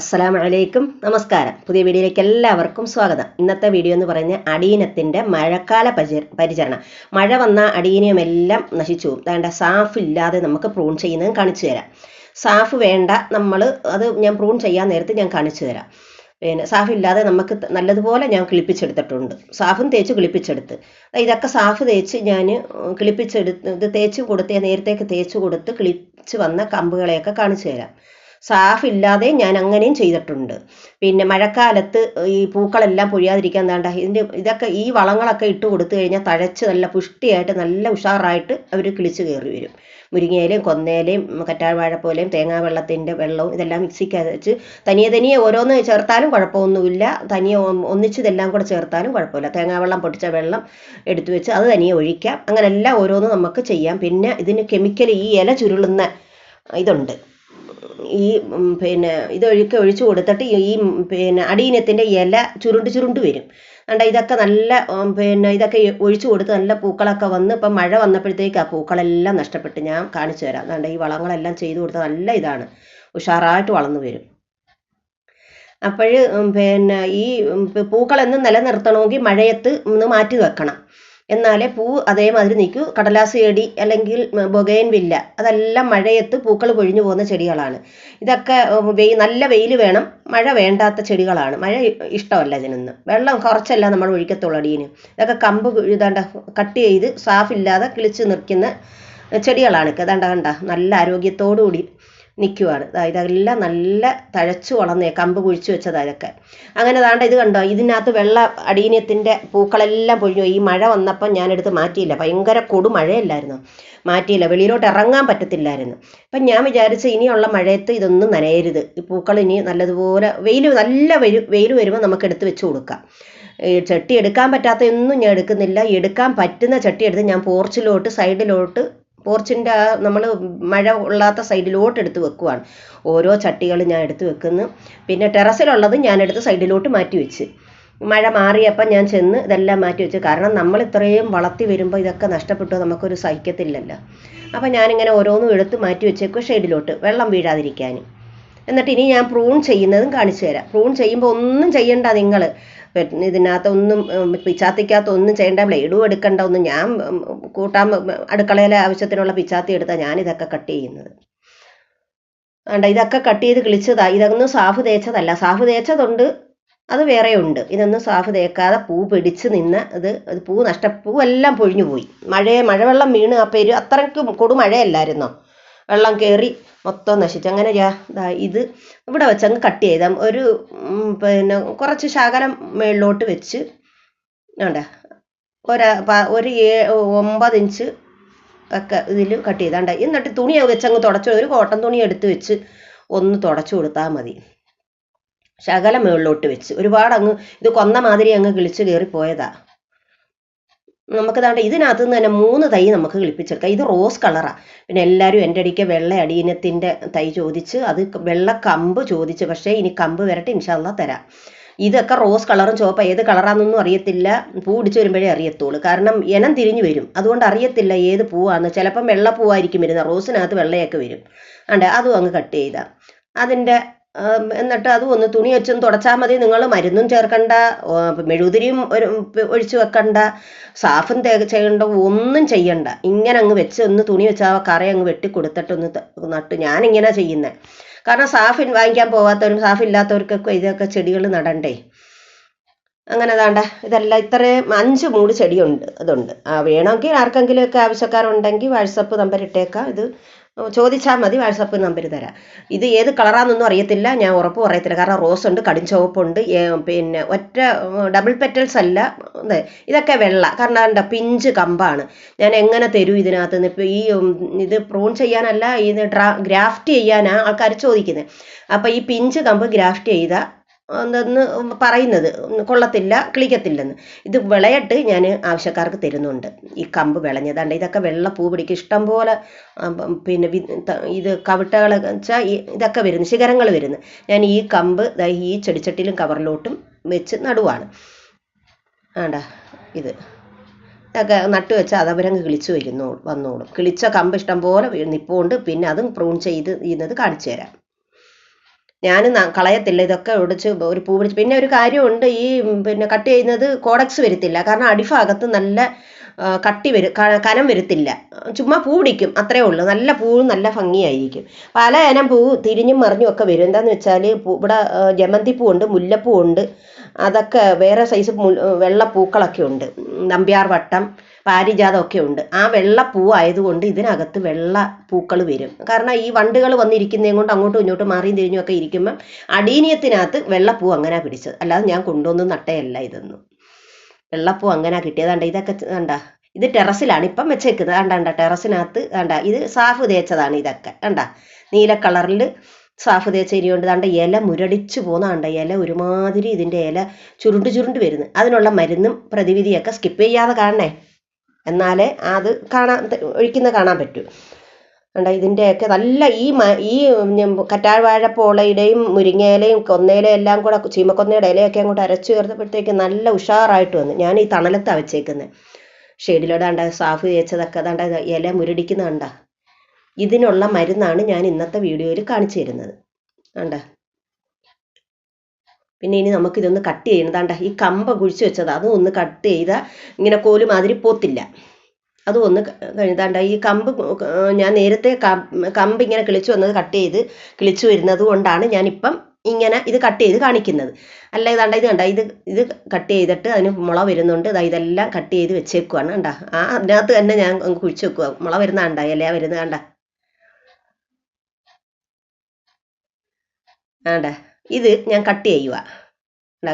അസ്സലാമു അലൈക്കും നമസ്കാരം. പുതിയ വീഡിയോയിലേക്ക് എല്ലാവർക്കും സ്വാഗതം. ഇന്നത്തെ വീഡിയോ എന്ന് പറഞ്ഞ അടീനത്തിന്റെ മഴക്കാല പരിച പരിചരണം. മഴ വന്ന അടീനമെല്ലാം നശിച്ചു. വേണ്ട സാഫ് ഇല്ലാതെ നമുക്ക് പ്രൂൺ ചെയ്യുന്നതും കാണിച്ചു തരാം. സാഫ് വേണ്ട നമ്മൾ അത് ഞാൻ പ്രൂൺ ചെയ്യാൻ നേരത്തെ ഞാൻ കാണിച്ചു തരാം. പിന്നെ സാഫ് ഇല്ലാതെ നമുക്ക് നല്ലതുപോലെ ഞാൻ കിളിപ്പിച്ചെടുത്തിട്ടുണ്ട്. സാഫും തേച്ച് കിളിപ്പിച്ചെടുത്ത്. ഇതൊക്കെ സാഫ് തേച്ച് ഞാൻ കിളിപ്പിച്ചെടുത്ത് ഇത് തേച്ച് കൊടുത്ത് നേരത്തേക്ക് തേച്ച് കൊടുത്ത് കിളിച്ച് വന്ന കമ്പുകളെയൊക്കെ കാണിച്ചു തരാം. സാഫ് ഇല്ലാതെ ഞാൻ അങ്ങനെയും ചെയ്തിട്ടുണ്ട്. പിന്നെ മഴക്കാലത്ത് ഈ പൂക്കളെല്ലാം പൊഴിയാതിരിക്കാൻ വേണ്ട ഇതിന്റെ ഇതൊക്കെ ഈ വളങ്ങളൊക്കെ ഇട്ട് കൊടുത്തു കഴിഞ്ഞാൽ തഴച്ച് നല്ല പുഷ്ടിയായിട്ട് നല്ല ഉഷാറായിട്ട് അവർ കിളിച്ച് കയറി വരും. മുരിങ്ങയിലയും കൊന്നയിലയും കറ്റാഴ്വാഴ പോലെയും തേങ്ങാ വെള്ളത്തിന്റെ വെള്ളവും ഇതെല്ലാം മിക്സിക്കകത്ത് വെച്ച് തനിയെ തനിയെ ഓരോന്ന് ചേർത്താലും കുഴപ്പമൊന്നുമില്ല. തനിയെ ഒന്നിച്ചിതെല്ലാം കൂടെ ചേർത്താലും കുഴപ്പമില്ല. തേങ്ങാ വെള്ളം പൊടിച്ച വെള്ളം എടുത്തു വെച്ച് അത് തനിയെ ഒഴിക്കാം. അങ്ങനെ എല്ലാം ഓരോന്ന് നമുക്ക് ചെയ്യാം. പിന്നെ ഇതിന് കെമിക്കൽ ഈ ഇല ചുരുളുന്ന ഇതുണ്ട്. ഈ പിന്നെ ഇതൊഴുക്കി ഒഴിച്ചു കൊടുത്തിട്ട് ഈ പിന്നെ അടീനത്തിന്റെ ഇല ചുരുണ്ട് ചുരുണ്ട് വരും. കണ്ട ഇതൊക്കെ നല്ല പിന്നെ ഇതൊക്കെ ഒഴിച്ചു കൊടുത്ത് നല്ല പൂക്കളൊക്കെ വന്ന് ഇപ്പം മഴ വന്നപ്പോഴത്തേക്ക് ആ പൂക്കളെല്ലാം നഷ്ടപ്പെട്ട് ഞാൻ കാണിച്ചു തരാം. കണ്ട ഈ വളങ്ങളെല്ലാം ചെയ്തു കൊടുത്ത നല്ല ഇതാണ്. ഉഷാറായിട്ട് വളർന്നു വരും. അപ്പോൾ പിന്നെ ഈ പൂക്കളെന്നും നിലനിർത്തണമെങ്കിൽ മഴയത്ത് ഒന്ന് മാറ്റി വെക്കണം. എന്നാലേ പൂ അതേമാതിരി നിൽക്കൂ. കടലാസ് ചെടി അല്ലെങ്കിൽ ബൊഗൈൻ വില്ല അതെല്ലാം മഴയത്ത് പൂക്കൾ പൊഴിഞ്ഞു പോകുന്ന ചെടികളാണ്. ഇതൊക്കെ വെയിൽ വെയി നല്ല വെയിൽ വേണം മഴ വേണ്ടാത്ത ചെടികളാണ്. മഴ ഇഷ്ടമല്ല ഇതിനൊന്നും. വെള്ളം കുറച്ചല്ല നമ്മൾ ഒഴിക്കത്തുള്ളൂ അടിയിന് ഇതൊക്കെ കമ്പ് ഇതാണ്ട കട്ട് ചെയ്ത് സാഫില്ലാതെ കിളിച്ച് നിൽക്കുന്ന ചെടികളാണ്. ഇതാണ്ട കണ്ട നല്ല ആരോഗ്യത്തോടു കൂടി നിൽക്കുവാണ് ഇതെല്ലാം നല്ല തഴച്ചു വളർന്നേ കമ്പ് കുഴിച്ചു വെച്ചതാ ഇതൊക്കെ. അങ്ങനെ താണ്ട ഇത് കണ്ടോ? ഇതിനകത്ത് വെള്ള അടീനത്തിന്റെ പൂക്കളെല്ലാം പൊഴിഞ്ഞു. ഈ മഴ വന്നപ്പം ഞാനെടുത്ത് മാറ്റിയില്ല. ഭയങ്കര കൊടു മഴയല്ലായിരുന്നു. മാറ്റിയില്ല. വെളിയിലോട്ട് ഇറങ്ങാൻ പറ്റത്തില്ലായിരുന്നു. അപ്പം ഞാൻ വിചാരിച്ച ഇനിയുള്ള മഴയത്ത് ഇതൊന്നും നനയരുത്. ഈ പൂക്കൾ ഇനി നല്ലതുപോലെ വെയിൽ നല്ല വെയിൽ വെയിൽ വരുമ്പോൾ നമുക്ക് എടുത്ത് വെച്ച് കൊടുക്കാം. ചട്ടി എടുക്കാൻ പറ്റാത്തതൊന്നും ഞാൻ എടുക്കുന്നില്ല. എടുക്കാൻ പറ്റുന്ന ചട്ടി എടുത്ത് ഞാൻ പോർച്ചിലോട്ട് സൈഡിലോട്ട് പോർച്ചിന്റെ ആ നമ്മൾ മഴ കൊള്ളാത്ത സൈഡിലോട്ട് എടുത്ത് വെക്കുവാണ്. ഓരോ ചട്ടികൾ ഞാൻ എടുത്ത് വെക്കുന്നു. പിന്നെ ടെറസിലുള്ളത് ഞാൻ എടുത്ത് സൈഡിലോട്ട് മാറ്റി വെച്ച്. മഴ മാറിയപ്പോൾ ഞാൻ ചെന്ന് ഇതെല്ലാം മാറ്റി വെച്ചു. കാരണം നമ്മൾ ഇത്രയും വളർത്തി വരുമ്പോൾ ഇതൊക്കെ നഷ്ടപ്പെട്ടു നമുക്കൊരു സഹിക്കത്തില്ലല്ലോ. അപ്പം ഞാനിങ്ങനെ ഓരോന്നും എടുത്ത് മാറ്റി വെച്ചേക്കും ഷെയ്ഡിലോട്ട്. വെള്ളം വീഴാതിരിക്കാൻ എന്നിട്ട് ഇനി ഞാൻ പ്രൂൺ ചെയ്യുന്നതും കാണിച്ചു തരാം. പ്രൂൺ ചെയ്യുമ്പോൾ ഒന്നും ചെയ്യണ്ട നിങ്ങൾ ഇതിനകത്തൊന്നും പിച്ചാത്തിക്കകത്ത് ഒന്നും ചെയ്യേണ്ട ബ്ലേഡും എടുക്കണ്ട ഒന്നും ഞാൻ കൂട്ടാൻ അടുക്കളയിലെ ആവശ്യത്തിനുള്ള പിച്ചാത്തി എടുത്താൽ ഞാനിതൊക്കെ കട്ട് ചെയ്യുന്നത്. വേണ്ട ഇതൊക്കെ കട്ട് ചെയ്ത് കിളിച്ചതാ. ഇതൊന്നും സാഫ് തേച്ചതല്ല. സാഫ് തേച്ചതുണ്ട് അത് വേറെ ഉണ്ട് ഇതൊന്നും സാഫ് തേക്കാതെ പൂ പിടിച്ച് നിന്ന് ഇത് അത് പൂ നഷ്ട എല്ലാം പൊഴിഞ്ഞു പോയി. മഴയെ മഴവെള്ളം വീണ് ആ പെരു അത്രയ്ക്കും കൊടുമഴയല്ലായിരുന്നോ? വെള്ളം കയറി മൊത്തം നശിച്ചു. അങ്ങനെ ഇത് ഇവിടെ വെച്ച് അങ്ങ് കട്ട് ചെയ്താൽ ഒരു പിന്നെ കുറച്ച് ശകലം മേളിലോട്ട് വെച്ച് വേണ്ട ഒരു ഒരു ഏ ഒമ്പത് ഇഞ്ച് ഒക്കെ ഇതിൽ കട്ട് ചെയ്താണ്ട് എന്നിട്ട് തുണി വെച്ച് അങ്ങ് തുടച്ചു. ഒരു കോട്ടൺ തുണി എടുത്ത് വെച്ച് ഒന്ന് തുടച്ചു കൊടുത്താൽ മതി. ശകലം മുകളിലോട്ട് വെച്ച്. ഒരുപാട് അങ്ങ് ഇത് കൊന്ന മാതിരി അങ്ങ് കിളിച്ച് കയറി പോയതാ. നമുക്ക് താണ്ട ഇതിനകത്ത് നിന്ന് തന്നെ മൂന്ന് തൈ നമുക്ക് കിളിപ്പിച്ചെടുക്കാം. ഇത് റോസ് കളറാണ് പിന്നെ എല്ലാവരും എന്റെ അടിക്ക് വെള്ള അടിയിനത്തിന്റെ തൈ ചോദിച്ച് അത് വെള്ള കമ്പ് ചോദിച്ച് പക്ഷേ ഇനി കമ്പ് വരട്ടെ ഇൻഷാല്ല തരാം. ഇതൊക്കെ റോസ് കളറും ചുവപ്പ. ഏത് കളറാണെന്നൊന്നും അറിയത്തില്ല. പൂ ഇടിച്ചു വരുമ്പോഴേ അറിയത്തുള്ളൂ. കാരണം ഇനം തിരിഞ്ഞു വരും. അതുകൊണ്ട് അറിയത്തില്ല ഏത് പൂവാന്ന്. ചിലപ്പം വെള്ള പൂവായിരിക്കും വരുന്നത്. റോസിനകത്ത് വെള്ളയൊക്കെ വരും. അണ്ട് അതും അങ്ങ് കട്ട് ചെയ്താൽ അതിന്റെ എന്നിട്ട് അത് ഒന്ന് തുണി വെച്ചും തുടച്ചാൽ മതി. നിങ്ങൾ മരുന്നും ചേർക്കണ്ട മെഴുകുതിരിയും ഒരു ഒഴിച്ചു വെക്കണ്ട സാഫും തേ ചെയ്യണ്ട ഒന്നും ചെയ്യണ്ട. ഇങ്ങനെ അങ്ങ് വെച്ച് ഒന്ന് തുണി വെച്ചാൽ കറി അങ്ങ് വെട്ടി കൊടുത്തിട്ടൊന്ന് നട്ടു. ഞാനിങ്ങനെ ചെയ്യുന്നത് കാരണം സാഫിൻ വാങ്ങിക്കാൻ പോവാത്തവരും സാഫ് ഇല്ലാത്തവർക്കൊക്കെ ഇതൊക്കെ ചെടികൾ നടണ്ടേ. അങ്ങനെ അതാണ്ട ഇതെല്ലാം ഇത്രയും അഞ്ച് മൂട് ചെടിയുണ്ട് അതുണ്ട്. ആ വേണമെങ്കിൽ ആർക്കെങ്കിലുമൊക്കെ ആവശ്യക്കാരുണ്ടെങ്കിൽ വാട്സപ്പ് നമ്പർ ഇട്ടേക്കാം. ഇത് ചോദിച്ചാൽ മതി വാട്സപ്പ് നമ്പർ തരാം. ഇത് ഏത് കളറാണെന്നൊന്നും അറിയത്തില്ല ഞാൻ ഉറപ്പ് പറയത്തില്ല. കാരണം റോസ് ഉണ്ട് കടും ചുവപ്പുണ്ട് പിന്നെ ഒറ്റ ഡബിൾ പെറ്റൽസ് അല്ല ഇതൊക്കെ വെള്ള. കാരണം എന്താ പിഞ്ച് കമ്പാണ്. ഞാൻ എങ്ങനെ തരും ഇതിനകത്ത്? നിന്ന് ഇപ്പോൾ ഈ ഇത് പ്രൂൺ ചെയ്യാനല്ല ഇത് ഡ്രാ ഗ്രാഫ്റ്റ് ചെയ്യാനാണ് ആൾക്കാർ ചോദിക്കുന്നത് അപ്പോൾ ഈ പിഞ്ച് കമ്പ് ഗ്രാഫ്റ്റ് ചെയ്താൽ എന്തെന്ന് പറയുന്നത്? കൊള്ളത്തില്ല കിളിക്കത്തില്ലെന്ന്. ഇത് വിളയിട്ട് ഞാൻ ആവശ്യക്കാർക്ക് തരുന്നുണ്ട്. ഈ കമ്പ് വിളഞ്ഞതാണ്ട് ഇതൊക്കെ വെള്ള പൂ പിടിക്കും ഇഷ്ടം പോലെ പിന്നെ ഇത് കവിട്ടകൾ വെച്ചാൽ ഇതൊക്കെ വരുന്നു ശിഖരങ്ങൾ വരുന്നു. ഞാൻ ഈ കമ്പ് ഈ ചെടിച്ചട്ടിയിലും കവറിലോട്ടും വെച്ച് നടുവാണ്. ആണ്ട ഇത്. ഇതൊക്കെ നട്ടു വെച്ചാൽ അതവരങ്ങ് കിളിച്ച് വരുന്നോളും വന്നോളും. കിളിച്ച കമ്പ് ഇഷ്ടം പോലെ നിപ്പുണ്ട് പിന്നെ അതും പ്രൂൺ ചെയ്ത് ചെയ്യുന്നത് കാണിച്ചു തരാം. ഞാൻ കളയത്തില്ല. ഇതൊക്കെ ഒടിച്ച് ഒരു പൂ പിടിച്ച്. പിന്നെ ഒരു കാര്യമുണ്ട്. ഈ പിന്നെ കട്ട് ചെയ്യുന്നത് കോഡക്സ് വരത്തില്ല. കാരണം അടിഭാഗത്ത് നല്ല കട്ടി വരും കനം വരത്തില്ല. ചുമ്മാ പൂ പിടിക്കും. അത്രേ ഉള്ളൂ. നല്ല പൂ നല്ല ഭംഗിയായിരിക്കും. പല ഇനം പൂ തിരിഞ്ഞും മറിഞ്ഞും ഒക്കെ വരും. എന്താന്ന് വെച്ചാൽ ഇവിടെ ജമന്തി ഉണ്ട് മുല്ലപ്പൂ ഉണ്ട് അതൊക്കെ വേറെ സൈസ് വെള്ള പൂക്കളൊക്കെ ഉണ്ട്. നമ്പ്യാർ വട്ടം. പാരിജാതം ഒക്കെ ഉണ്ട് ആ വെള്ള പൂ ആയതുകൊണ്ട് ഇതിനകത്ത് വെള്ള പൂക്കൾ വരും. കാരണം ഈ വണ്ടുകൾ വന്നിരിക്കുന്നതും കൊണ്ട് അങ്ങോട്ടും ഇങ്ങോട്ടും മാറിയും തിരിഞ്ഞും ഒക്കെ ഇരിക്കുമ്പം അടീനിയത്തിനകത്ത് വെള്ളപ്പൂ അങ്ങനെ പിടിച്ചത്. അല്ലാതെ ഞാൻ കൊണ്ടുവന്ന് നട്ടയല്ല ഇതൊന്നും. വെള്ളപ്പൂ അങ്ങനെ കിട്ടിയതാണ്ട ഇതൊക്കെ കണ്ട. ഇത് ടെറസിലാണ് ഇപ്പം വെച്ചേക്കുന്നത്. കണ്ട കണ്ട ടെറസിനകത്ത് കണ്ട. ഇത് സാഫ് തേച്ചതാണ് ഇതൊക്കെ. കണ്ട? നീല കളറിൽ സാഫ് തേച്ച ഇരി കൊണ്ട് ദാണ്ട ഇല മുരടിച്ചു പോകുന്നതാണ്ട ഇല ഒരുമാതിരി ഇതിന്റെ ഇല ചുരുണ്ട് ചുരുണ്ട് വരുന്നു. അതിനുള്ള മരുന്നും പ്രതിവിധിയൊക്കെ സ്കിപ്പ് ചെയ്യാതെ കാണണേ. എന്നാലേ അത് കാണാൻ ഒഴിക്കുന്ന കാണാൻ പറ്റൂ. കണ്ട ഇതിന്റെയൊക്കെ നല്ല ഈ ഈ കറ്റാർവാഴ പോളയുടെയും മുരിങ്ങയിലയും കൊന്നയിലയും എല്ലാം കൂടെ ചീമക്കൊന്നയുടെ ഇലയൊക്കെ അങ്ങോട്ട് അരച്ചു ചേർത്തപ്പോഴത്തേക്ക് നല്ല ഉഷാറായിട്ട് വന്നു. ഞാൻ ഈ തണലത്താണ് വെച്ചേക്കുന്നത് ഷെയ്ഡിലൂടെ കണ്ട സാഫ് തേച്ചതൊക്കെ അതാണ്ട ഇല മുരടിക്കുന്ന കണ്ട? ഇതിനുള്ള മരുന്നാണ് ഞാൻ ഇന്നത്തെ വീഡിയോയിൽ കാണിച്ചു തരുന്നത്. കണ്ട? പിന്നെ ഇനി നമുക്കിതൊന്ന് കട്ട് ചെയ്യണം. ദാണ്ട ഈ കമ്പ കുഴിച്ച് വെച്ചത്. അതും ഒന്ന് കട്ട് ചെയ്താൽ ഇങ്ങനെ കോൽ മാതിരി പോത്തില്ല. അതും ഒന്ന് കഴിഞ്ഞതാണ്ട ഈ കമ്പ് ഞാൻ നേരത്തെ കമ്പ് ഇങ്ങനെ കിളിച്ചു വന്നത് കട്ട് ചെയ്ത് കിളിച്ചു വരുന്നത് കൊണ്ടാണ് ഞാനിപ്പം ഇങ്ങനെ ഇത് കട്ട് ചെയ്ത് കാണിക്കുന്നത്. അല്ല ഇതാണ്ട ഇത് കണ്ട ഇത് ഇത് കട്ട് ചെയ്തിട്ട് അതിന് മുള വരുന്നുണ്ട്. ദാ ഇതെല്ലാം കട്ട് ചെയ്ത് വെച്ചേക്കുവാണ്. കണ്ട ആ അതിനകത്ത് തന്നെ ഞാൻ കുഴിച്ചു വെക്കുക മുള വരുന്ന കണ്ട ഇല വരുന്നത് കണ്ട. വേണ്ട ഇത് ഞാൻ കട്ട് ചെയ്യുക?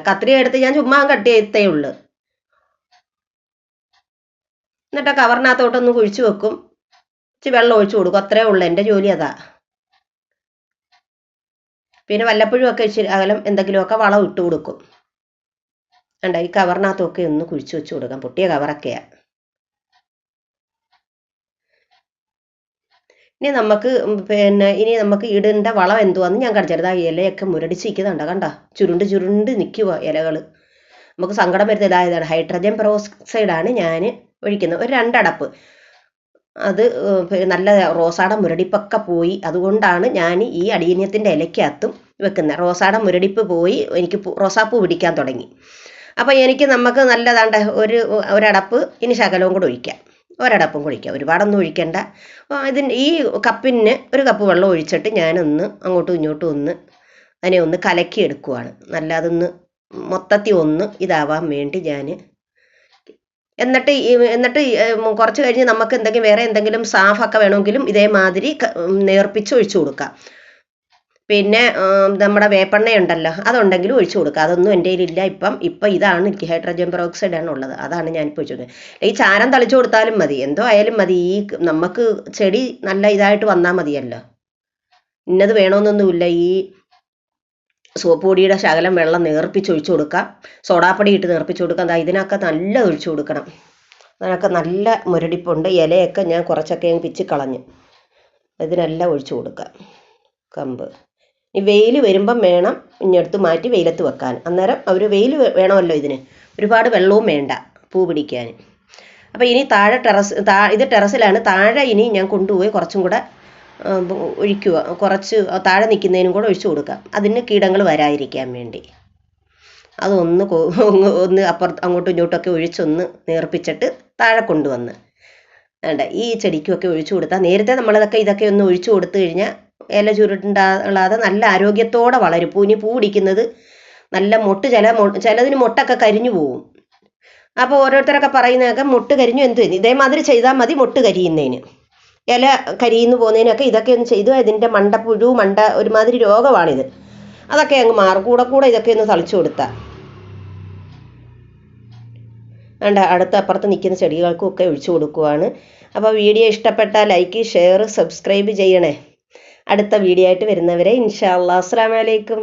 കത്രിക എടുത്ത് ഞാൻ ചുമ്മാ കട്ട് ചെയ്തേ ഉള്ളൂ. എന്നിട്ട് കവറിനകത്തോട്ടൊന്ന് കുഴിച്ചു വെക്കും. ഇച്ചിരി വെള്ളം ഒഴിച്ചു കൊടുക്കും. അത്രേ ഉള്ളൂ. എന്റെ ജോലി അതാ. പിന്നെ വല്ലപ്പോഴും ഒക്കെ ഇച്ചിരി അകലം എന്തെങ്കിലുമൊക്കെ വളം ഇട്ട് കൊടുക്കും. കണ്ട? ഈ കവറിനകത്തൊക്കെ ഒന്ന് കുഴിച്ചു വെച്ച് കൊടുക്കാം. പൊട്ടിയ കവറൊക്കെയാ. ഇനി നമുക്ക് പിന്നെ ഇനി നമുക്ക് ഇടേണ്ട വളം എന്തുവാന്ന് ഞാൻ കാണിച്ചത് ആ ഇലയൊക്കെ മുരടിച്ചിരിക്കുന്നുണ്ട്. കണ്ട? ചുരുണ്ട് ചുരുണ്ട് നിൽക്കുക ഇലകൾ നമുക്ക് സങ്കടം വരുന്നില്ല. ഹൈഡ്രജൻ പെറോക്സൈഡാണ് ഞാൻ ഒഴിക്കുന്നത്. ഒരു രണ്ടടപ്പ്. അത് നല്ല റോസാട മുരടിപ്പൊക്കെ പോയി. അതുകൊണ്ടാണ് ഞാൻ ഈ അടീന്യത്തിന്റെ ഇലയ്ക്കകത്തും വെക്കുന്നത്. റോസാട മുരടിപ്പ് പോയി എനിക്ക് റോസാപ്പൂ പിടിക്കാൻ തുടങ്ങി. അപ്പോൾ എനിക്ക് നമുക്ക് നല്ലതാണ്ട് ഒരു ഒരടപ്പ് ഇനി ശകലവും കൂടെ ഒഴിക്കാം. ഒരടപ്പും കുഴിക്കുക ഒരുപാടൊന്നും ഒഴിക്കണ്ട. ഇതിന് ഈ കപ്പിന് ഒരു കപ്പ് വെള്ളം ഒഴിച്ചിട്ട് ഞാനൊന്ന് അങ്ങോട്ടും ഇങ്ങോട്ടും ഒന്ന് അതിനെ ഒന്ന് കലക്കി എടുക്കുവാണ്. നല്ല അതൊന്ന് മൊത്തത്തിൽ ഒന്ന് ഇതാവാൻ വേണ്ടി ഞാൻ എന്നിട്ട് എന്നിട്ട് കുറച്ച് കഴിഞ്ഞ് നമുക്ക് എന്തെങ്കിലും വേറെ എന്തെങ്കിലും സാഫൊക്കെ വേണമെങ്കിലും ഇതേമാതിരി നേർപ്പിച്ച് ഒഴിച്ചു കൊടുക്കാം. പിന്നെ നമ്മുടെ വേപ്പെണ്ണ ഉണ്ടല്ലോ അതുണ്ടെങ്കിലും ഒഴിച്ചു കൊടുക്കുക അതൊന്നും എന്റെ കയ്യിലില്ല ഇപ്പം. ഇപ്പം ഇതാണ് എനിക്ക് ഹൈഡ്രജൻ പെറോക്സൈഡ് ആണ് ഉള്ളത് അതാണ് ഞാൻ ഒഴിച്ചു കൊടുക്കുന്നത് ഈ ചാരം തളിച്ചു കൊടുത്താലും മതി. എന്തോ ആയാലും മതി. ഈ നമുക്ക് ചെടി നല്ല ഇതായിട്ട് വന്നാൽ മതിയല്ലോ. ഇന്നത് വേണമെന്നൊന്നുമില്ല ഈ സോപ്പ് പൊടിയുടെ ശകലം വെള്ളം നേർപ്പിച്ച് ഒഴിച്ചു കൊടുക്കാം. സോഡാപ്പൊടി ഇട്ട് നേർപ്പിച്ച് കൊടുക്കാം. ഇതിനൊക്കെ നല്ല ഒഴിച്ചു കൊടുക്കണം. അതിനൊക്കെ നല്ല മുരടിപ്പുണ്ട്. ഇലയൊക്കെ ഞാൻ കുറച്ചൊക്കെ അങ്ങ് പിച്ച് കളഞ്ഞു ഇതിനെല്ലാം ഒഴിച്ചു കൊടുക്കാം. കമ്പ്. വെയിൽ വരുമ്പം വേണം ഇഞ്ഞെടുത്ത് മാറ്റി വെയിലത്ത് വെക്കാൻ. അന്നേരം അവർ വെയിൽ വേണമല്ലോ ഇതിന്. ഒരുപാട് വെള്ളവും വേണ്ട പൂ പിടിക്കാൻ. അപ്പോൾ ഇനി താഴെ ടെറസ് താ ഇത് ടെറസിലാണ്. താഴെ ഇനി ഞാൻ കൊണ്ടുപോയി കുറച്ചും കൂടെ ഒഴിക്കുക. കുറച്ച് താഴെ നിൽക്കുന്നതിനും കൂടെ ഒഴിച്ചു കൊടുക്കാം അതിന് കീടങ്ങൾ വരാതിരിക്കാൻ വേണ്ടി. അതൊന്ന് ഒന്ന് ഒന്ന് അപ്പുറത്ത് അങ്ങോട്ടും ഇങ്ങോട്ടൊക്കെ ഒഴിച്ചൊന്ന് നേർപ്പിച്ചിട്ട് താഴെ കൊണ്ടുവന്ന്. വേണ്ട ഈ ചെടിക്കുമൊക്കെ ഒഴിച്ചു കൊടുത്താൽ നേരത്തെ നമ്മളതൊക്കെ ഇതൊക്കെ ഒന്ന് ഒഴിച്ചു കൊടുത്തു കഴിഞ്ഞാൽ ഇല ചുരുണ്ടാകാതെ നല്ല ആരോഗ്യത്തോടെ വളരും. പൂനി പിടിക്കുന്നത് നല്ല മൊട്ട് ചില ചിലതിന് മൊട്ടൊക്കെ കരിഞ്ഞു പോവും. അപ്പോൾ ഓരോരുത്തരൊക്കെ പറയുന്നതൊക്കെ മൊട്ട് കരിഞ്ഞു എന്ത്? ഇതേമാതിരി ചെയ്താൽ മതി മൊട്ട് കരിയുന്നതിന്. ഇല കരിയുന്നു പോകുന്നതിനൊക്കെ ഇതൊക്കെ ഒന്ന് ചെയ്തു. ഇതിന്റെ മണ്ടപ്പുഴു മണ്ട ഒരുമാതിരി രോഗമാണിത്. അതൊക്കെ അങ്ങ് മാറും. കൂടെ കൂടെ ഇതൊക്കെ ഒന്ന് തളിച്ചു കൊടുത്താൽ. വേണ്ട അടുത്ത അപ്പുറത്ത് നിൽക്കുന്ന ചെടികൾക്കും ഒക്കെ ഒഴിച്ചു കൊടുക്കുവാണ്. അപ്പോൾ വീഡിയോ ഇഷ്ടപ്പെട്ടാൽ ലൈക്ക് ഷെയർ സബ്സ്ക്രൈബ് ചെയ്യണേ. അടുത്ത വീഡിയോ ആയിട്ട് വരുന്നവരെ ഇൻഷാ അല്ലാ അസ്സലാമു അലൈക്കും.